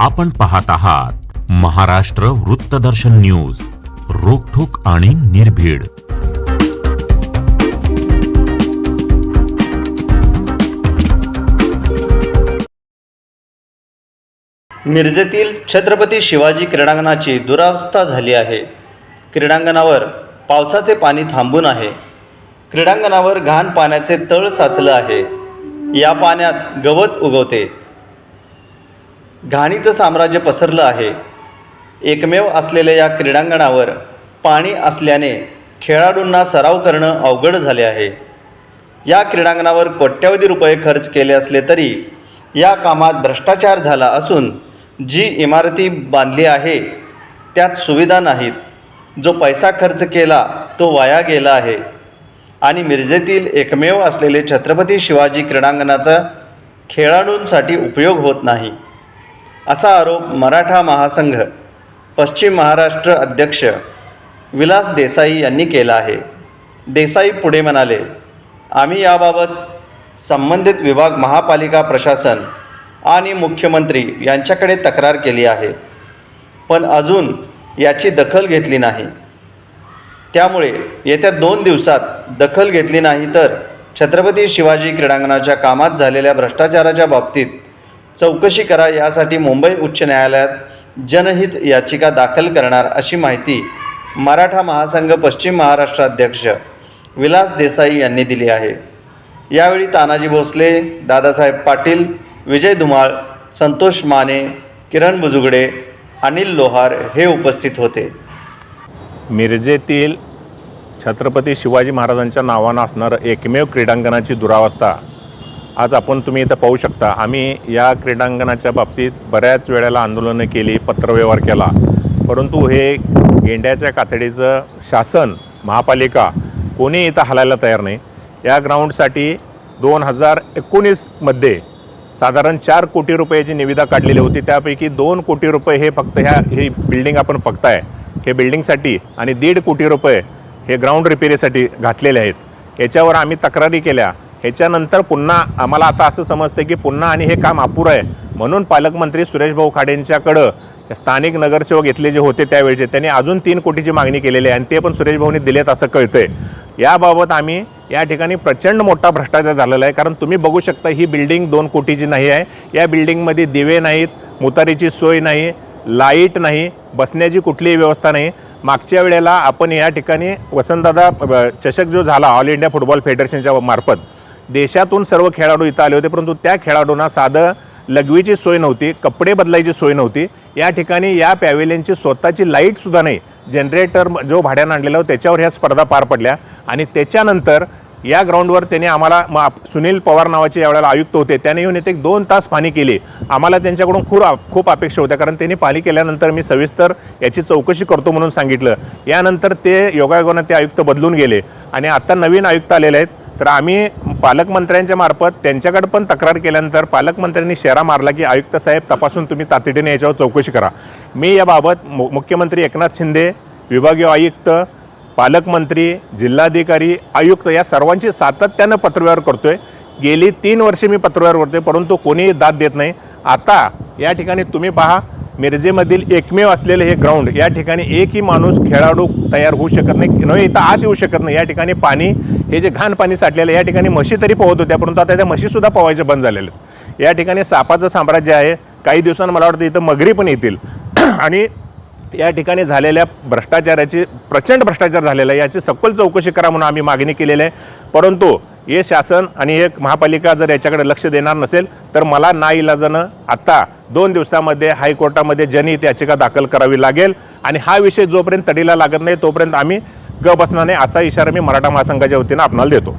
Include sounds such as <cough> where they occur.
आपण पाहत आहात महाराष्ट्र वृत्तदर्शन न्यूज रोखोक आणि निर्भीड. मिरजेतील छत्रपती शिवाजी क्रीडांगणाची दुरावस्था झाली आहे. क्रीडांगणावर पावसाचे पाणी थांबून आहे. क्रीडांगणावर घाण पाण्याचे तळ साचलं आहे. या पाण्यात गवत उगवते. घाणीचं साम्राज्य पसरलं आहे. एकमेव असलेल्या या क्रीडांगणावर पाणी असल्याने खेळाडूंना सराव करणं अवघड झाले आहे. या क्रीडांगणावर कोट्यवधी रुपये खर्च केले असले तरी या कामात भ्रष्टाचार झाला असून जी इमारती बांधली आहे त्यात सुविधा नाहीत. जो पैसा खर्च केला तो वाया गेला आहे. आणि मिरजेतील एकमेव असलेले छत्रपती शिवाजी क्रीडांगणाचा खेळाडूंसाठी उपयोग होत नाही. असा आरोप मराठा महासंघ पश्चिम महाराष्ट्र अध्यक्ष विलास देसाई यांनी केला आहे. देसाई पुढे म्हणाले आम्ही याबाबत संबंधित विभाग महापालिका प्रशासन आणि मुख्यमंत्री यांच्याकडे तक्रार केली आहे. पण अजून याची दखल घेतली नाही. त्यामुळे येत्या दोन दिवसात दखल घेतली नाही तर छत्रपती शिवाजी क्रीडांगणाच्या कामात झालेल्या भ्रष्टाचाराच्या बाबतीत चौकशी करा. यासाठी मुंबई उच्च न्यायालयात जनहित याचिका दाखल करणार अशी माहिती मराठा महासंघ पश्चिम महाराष्ट्र अध्यक्ष विलास देसाई यांनी दिली आहे. यावेळी तानाजी भोसले दादासाहेब पाटील विजय धुमाळ संतोष माने किरण बुजुगडे अनिल लोहार हे उपस्थित होते. मिरजेतील छत्रपती शिवाजी महाराजांच्या नावानं असणारं एकमेव क्रीडांगणाची दुरावस्था आज आपण तुम्ही इथं पाहू शकता आम्ही या क्रीडांगणाच्या बाबतीत बऱ्याच वेळेला आंदोलनं केली पत्रव्यवहार केला. परंतु हे गेंड्याच्या कातडीचं शासन महापालिका कोणी इथं हलायला तयार नाही. या ग्राउंडसाठी दोन हजार एकोणीसमध्ये साधारण चार कोटी रुपयाची निविदा काढलेली होती त्यापैकी दोन कोटी रुपये हे फक्त ह्या ही बिल्डिंग आपण बघताय. हे बिल्डिंगसाठी आणि दीड कोटी रुपये हे ग्राउंड रिपेरीसाठी घातलेले आहेत. याच्यावर आम्ही तक्रारी केल्या. ह्याच्यानंतर पुन्हा आम्हाला आता असं समजतं की पुन्हा आणि हे काम अपुरं आहे. म्हणून पालकमंत्री सुरेश भाऊ खाडेंच्याकडं स्थानिक नगरसेवक इथले जे होते त्यावेळचे त्यांनी अजून तीन कोटीची मागणी केलेली आहे आणि ते पण सुरेशभाऊनी दिलेत असं कळतंय. याबाबत आम्ही या ठिकाणी प्रचंड मोठा भ्रष्टाचार झालेला आहे. कारण तुम्ही बघू शकता ही बिल्डिंग दोन कोटीची नाही आहे. या बिल्डिंगमध्ये दिवे नाहीत मुतारीची सोय नाही लाइट नाही बसण्याची कुठलीही व्यवस्था नाही. मागच्या वेळेला आपण या ठिकाणी वसंतदादा चषक जो झाला ऑल इंडिया फुटबॉल फेडरेशनच्या मार्फत देशातून सर्व खेळाडू इथं आले होते परंतु त्या खेळाडूंना साधं लघवीची सोय नव्हती कपडे बदलायची सोय नव्हती. या ठिकाणी या पॅव्हेलियनची स्वतःची लाईटसुद्धा नाही. जनरेटर जो भाड्यानं आणलेला होता त्याच्यावर ह्या स्पर्धा पार पडल्या. आणि त्याच्यानंतर या ग्राउंडवर त्यांनी आम्हाला मा सुनील पवार नावाचे यावेळेला आयुक्त होते. त्याने येऊन येते एक दोन तास पाणी केली. आम्हाला त्यांच्याकडून खूप खूप अपेक्षा होत्या कारण त्यांनी पाणी केल्यानंतर मी सविस्तर याची चौकशी करतो म्हणून सांगितलं. यानंतर ते योगायोगानं ते आयुक्त बदलून गेले. आणि आता नवीन आयुक्त आलेले आहेत. तर आम्ही पालकमंत्र्यांच्या मार्फत त्यांच्याकडे पण तक्रार केल्यानंतर पालकमंत्र्यांनी शेरा मारला की आयुक्त साहेब तपासून तुम्ही तातडीने याच्यावर चौकशी करा. मी याबाबत मु मुख्यमंत्री एकनाथ शिंदे विभागीय आयुक्त पालकमंत्री जिल्हाधिकारी आयुक्त या सर्वांची सातत्यानं पत्रव्यवहार करतोय. गेली तीन वर्षे मी पत्रव्यवहार करतोय परंतु कोणीही दाद देत नाही. आता या ठिकाणी तुम्ही पहा मिरजेमधील एकमेव असलेलं हे ग्राउंड या ठिकाणी एकही माणूस खेळाडू तयार होऊ शकत नाही नव्हे इथं आत येऊ शकत नाही. या ठिकाणी पाणी हे जे घाण पाणी साठलेलं या ठिकाणी म्हशी तरी पोहत होत्या परंतु आता त्या म्हशीसुद्धा पोहायचे बंद झालेल्या आहेत. या ठिकाणी सापाचं साम्राज्य आहे. काही दिवसांनी मला वाटतं इथं मगरी पण येतील. <clears throat> आणि या ठिकाणी झालेल्या भ्रष्टाचाराची प्रचंड भ्रष्टाचार झालेला आहे. याची सखोल चौकशी करा म्हणून आम्ही मागणी केलेली आहे. परंतु हे शासन आणि एक महापालिका जर याच्याकडे लक्ष देणार नसेल तर मला ना इलाजानं आत्ता दोन दिवसामध्ये हायकोर्टामध्ये जनहित याचिका दाखल करावी लागेल. आणि हा विषय जोपर्यंत तडीला लागत नाही तोपर्यंत आम्ही ग बसणार नाही असा इशारा मी मराठा महासंघाच्या वतीनं आपणाला देतो.